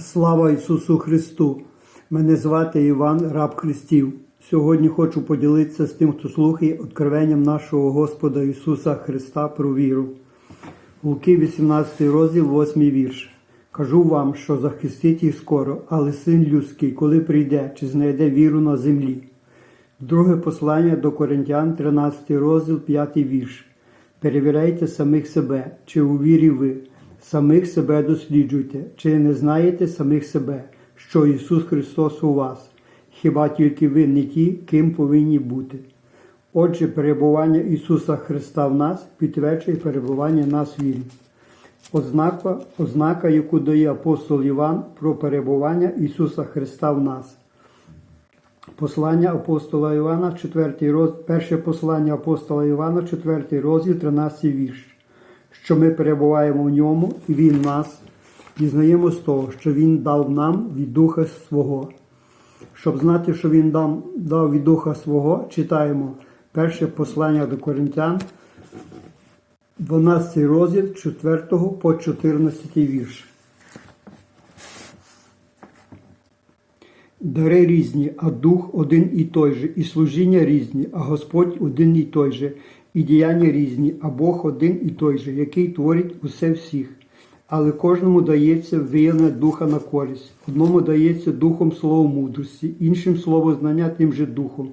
Слава Ісусу Христу! Мене звати Іван, раб Христів. Сьогодні хочу поділитися з тим, хто слухає откровенням нашого Господа Ісуса Христа про віру. Луки 18 розділ, 8 вірш. Кажу вам, що захистить їх скоро, але син людський, коли прийде, чи знайде віру на землі. Друге послання до Коринтян, 13 розділ, 5 вірш. Перевіряйте самих себе, чи у вірі ви, самих себе досліджуйте, чи не знаєте самих себе, що Ісус Христос у вас, хіба тільки ви не ті, ким повинні бути. Отже, перебування Ісуса Христа в нас підтверджує перебування нас в вірі. Ознака, ознака, яку дає апостол Іван про перебування Ісуса Христа в нас. Послання апостола Івана, 4 роз... перше послання апостола Івана, 4 розділ, 13 вірш. Що ми перебуваємо в ньому, і Він нас, дізнаємо з того, що Він дав нам від Духа Свого. Щоб знати, що Він дав, дав від Духа Свого, читаємо перше послання до Коринтян, 12 розділ 4 по 14 вірш. Дари різні, а дух один і той же, і служіння різні, а Господь один і той же, і діяння різні, а Бог один і той же, який творить усе всіх. Але кожному дається виявлення духа на користь. Одному дається духом слово мудрості, іншим слово знання тим же духом,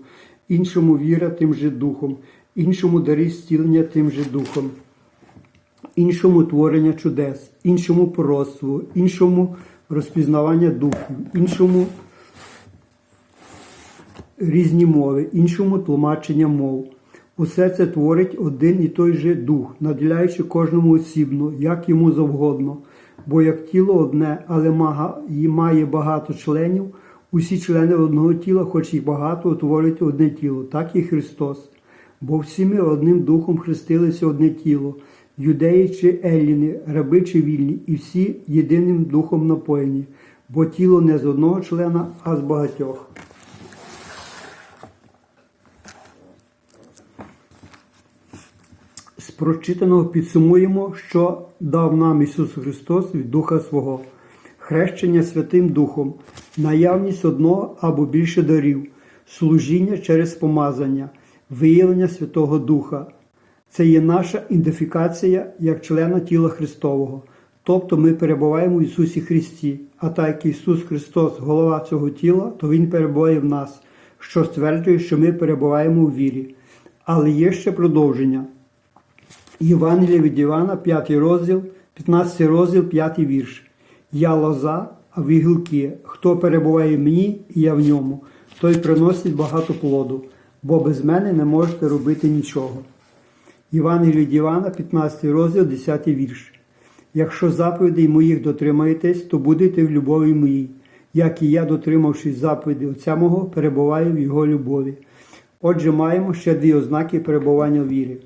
іншому віра тим же духом, іншому дари зцілення тим же духом, іншому творення чудес, іншому пророцтво, іншому розпізнавання духів, іншому різні мови, іншому тлумачення мов. Усе це творить один і той же дух, наділяючи кожному осібно, як йому завгодно. Бо як тіло одне, але має багато членів, усі члени одного тіла, хоч їх багато, утворюють одне тіло, так і Христос. Бо всі ми одним духом хрестилися одне тіло, юдеї чи елліни, раби чи вільні, і всі єдиним духом напоєні, бо тіло не з одного члена, а з багатьох. Прочитаного підсумуємо, що дав нам Ісус Христос від Духа Свого, хрещення Святим Духом, наявність одного або більше дарів, служіння через помазання, виявлення Святого Духа. Це є наша ідентифікація як члена тіла Христового. Тобто ми перебуваємо в Ісусі Христі, а так як Ісус Христос голова цього тіла, то Він перебуває в нас, що стверджує, що ми перебуваємо у вірі. Але є ще продовження. Євангелія від Івана, 5 розділ, 15 розділ, 5 вірш. Я лоза, а ви гілки. Хто перебуває в мені, і я в ньому, той приносить багато плоду, бо без мене не можете робити нічого. Євангелія від Івана, 15 розділ, 10 вірш. Якщо заповідей моїх дотримаєтесь, то будете в любові моїй, як і я, дотримавшись заповідей Отця мого, перебуваю в його любові. Отже, маємо ще дві ознаки перебування в вірі.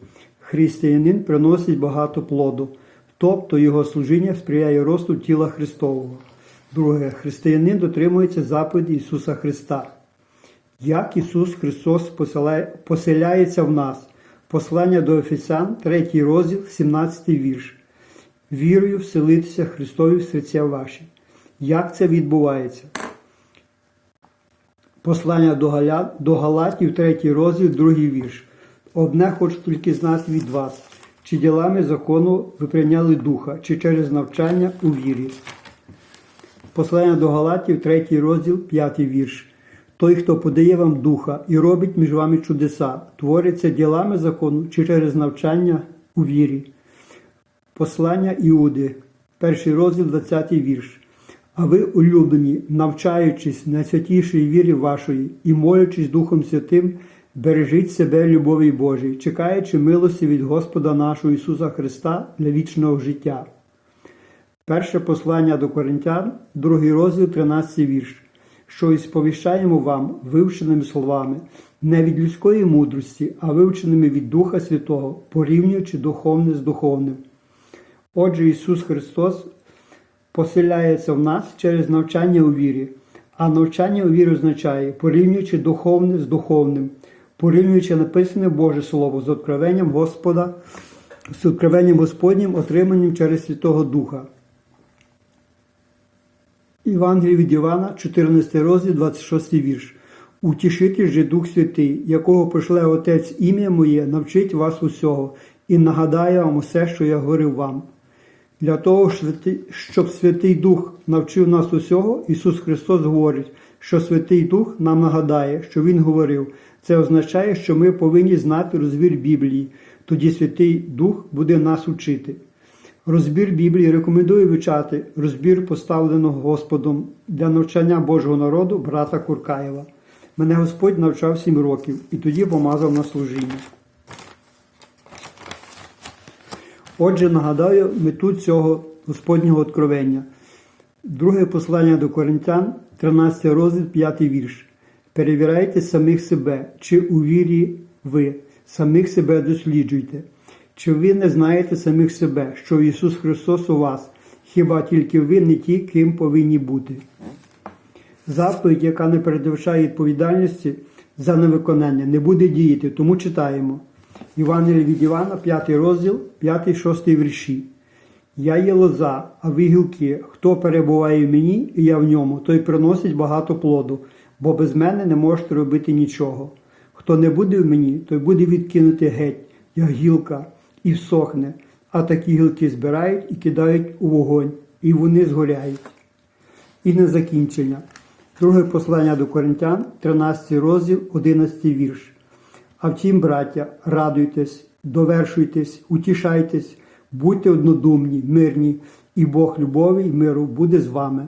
Християнин приносить багато плоду, тобто його служіння сприяє росту тіла Христового. Друге, християнин дотримується заповіді Ісуса Христа. Як Ісус Христос поселяється в нас? Послання до Ефесян, 3 розділ, 17 вірш. Вірою вселитися Христові в серця ваші. Як це відбувається? Послання до, Галатів, 3 розділ, 2 вірш. Одне хочу тільки знати від вас, чи ділами закону ви прийняли духа, чи через навчання у вірі. Послання до Галатів, 3 розділ, 5 вірш. Той, хто подає вам духа і робить між вами чудеса, твориться ділами закону чи через навчання у вірі. Послання Іуди, перший розділ, 20 вірш. А ви, улюблені, навчаючись найсвятішій вірі вашої і молячись Духом Святим, бережіть себе любові Божій, чекаючи милості від Господа нашого Ісуса Христа для вічного життя. Перше послання до Коринтян, другий розділ, 13 вірш, що і сповіщаємо вам вивченими словами, не від людської мудрості, а вивченими від Духа Святого, порівнюючи духовне з духовним. Отже, Ісус Христос поселяється в нас через навчання у вірі, а навчання у вірі означає, порівнюючи духовне з духовним, порівнюючи написане Боже Слово з откровенням Господа, з откровенням Господнім, отриманим через Святого Духа. Євангелій від Івана, 14 розділ, 26 вірш. Утішитель же Дух Святий, якого пошле Отець ім'я моє, навчить вас усього і нагадає вам усе, що я говорив вам. Для того, щоб Святий Дух навчив нас усього, Ісус Христос говорить, що Святий Дух нам нагадає, що Він говорив. Це означає, що ми повинні знати розбір Біблії, тоді Святий Дух буде нас учити. Розбір Біблії рекомендую вивчати розбір, поставленого Господом для навчання Божого народу брата Куркаєва. Мене Господь навчав сім років і тоді помазав на служіння. Отже, нагадаю мету цього Господнього откровення. Друге послання до Коринтян, 13 розділ, 5 вірш. Перевіряйте самих себе, чи у вірі ви, самих себе досліджуйте. Чи ви не знаєте самих себе, що Ісус Христос у вас, хіба тільки ви не ті, ким повинні бути? Заповідь, яка не передбачає відповідальності за невиконання, не буде діяти, тому читаємо. Євангелія від Івана, 5 розділ, 5-6 вірші. Я є лоза, а ви гілки. Хто перебуває в мені, і я в ньому, той приносить багато плоду, бо без мене не можете робити нічого. Хто не буде в мені, той буде відкинути геть, як гілка, і всохне, а такі гілки збирають і кидають у вогонь, і вони згоряють. І на закінчення. Друге послання до Коринтян, 13 розділ, 11 вірш. А втім, браття, радуйтесь, довершуйтесь, утішайтесь, будьте однодумні, мирні, і Бог любові й миру буде з вами.